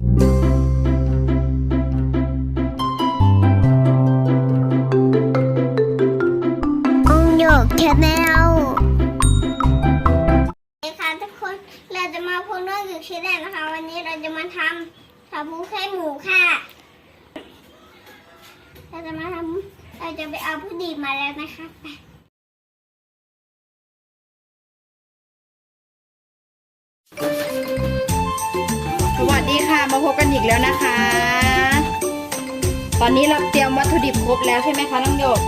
องโยกแคแนลสวัสดีค่ะทุกคนเราจะมาพูดเรื่องอยู่ชิ้นแรกนะคะ วันนี้เราจะมาทำชาบูไข่หมูค่ะ เราจะมาทำเราจะไปเอาผู้ดีมาแล้วนะคะไปสวัสดีค่ะ มาพบกันอีกแล้วนะคะ ตอนนี้เราเตรียมวัตถุดิบครบแล้วใช่ไหมคะน้องโยก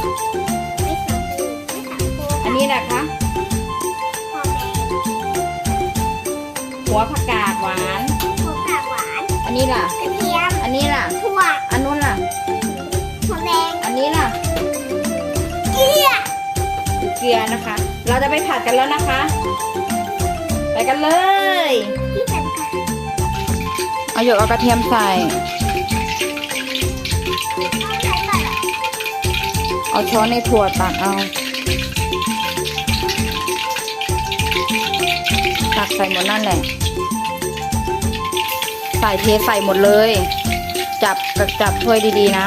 ไม่สามปูไม่สามปูอันนี้แหละคะหอมแดงหัวผักกาดหวาน หัวผักหวาน อันนี้ล่ะกระเทียม อันนี้ล่ะถั่ว อันนู้นล่ะหอมแดง อันนี้ล่ะเกลือคือ เกลือนะคะ เราจะไปผัดกันแล้วนะคะ ไปกันเลยที่สำคัญ เอาโยกเอากระเทียมใส่เอเอาช้อนในถั่วตักเอา ตักใส่หมดนั่นแหละ ใส่เทใส่หมดเลย จับกับจับถ้วยดีๆนะ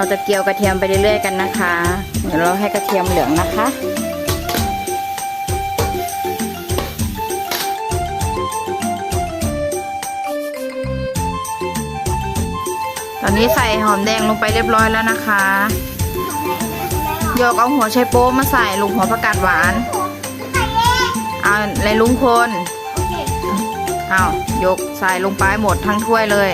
เราจะเกี่ยวกระเทียมไปเรื่อยๆกันนะคะ เดี๋ยวเราให้กระเทียมเหลืองนะคะตอนนี้ใส่หอมแดงลงไปเรียบร้อยแล้วนะคะโยกเอาหัวไชโป๊มาใส่ลูกหัวผักกาดหวานใส่เองเอาในลุงคนโอเคเอายกใส่ลงไปหมดทั้งถ้วยเลย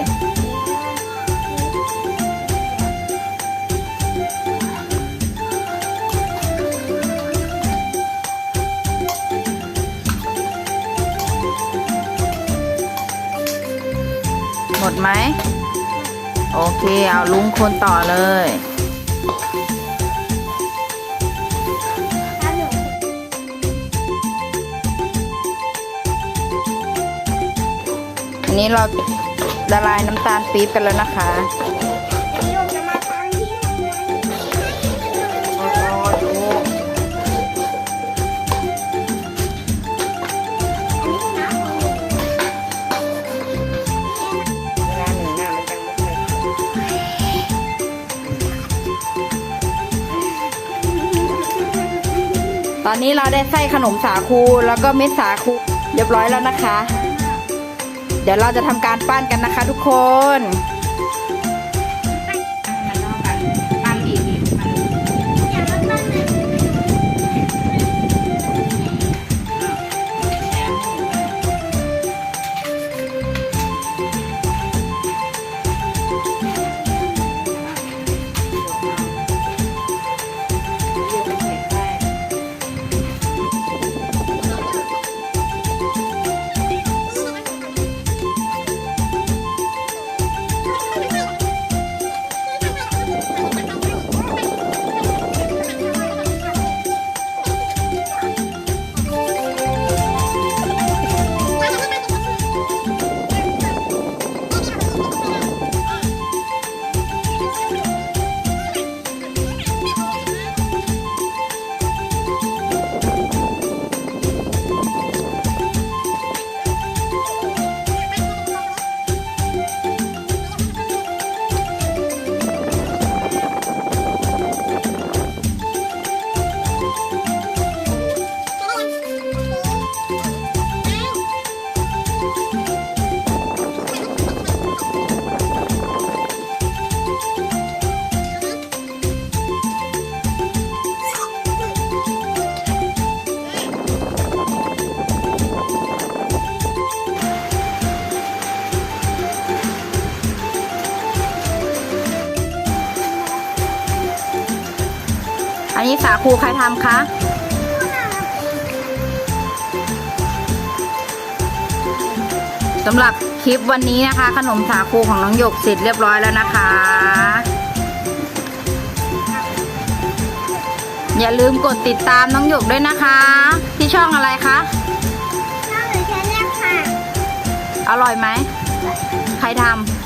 ไหม โอเค เอาลุงคนต่อเลยนูอันนี้เราละลายน้ำตาลปี๊บกันแล้วนะคะ ตอนนี้เราได้ไส้ขนมสาคูแล้วก็เม็ดสาคูเรียบร้อยแล้วนะคะ เดี๋ยวเราจะทำการปั้นกันนะคะทุกคน้สาคูใครทำคะ สำหรับคลิปวันนี้นะคะ ขนมสาคูของน้องหยกเสร็จเรียบร้อยแล้วนะคะ อย่าลืมกดติดตามน้องหยกด้วยนะคะ ที่ช่องอะไรคะช่องหนูแชนแนลค่ะ อร่อยไหม ใครทำ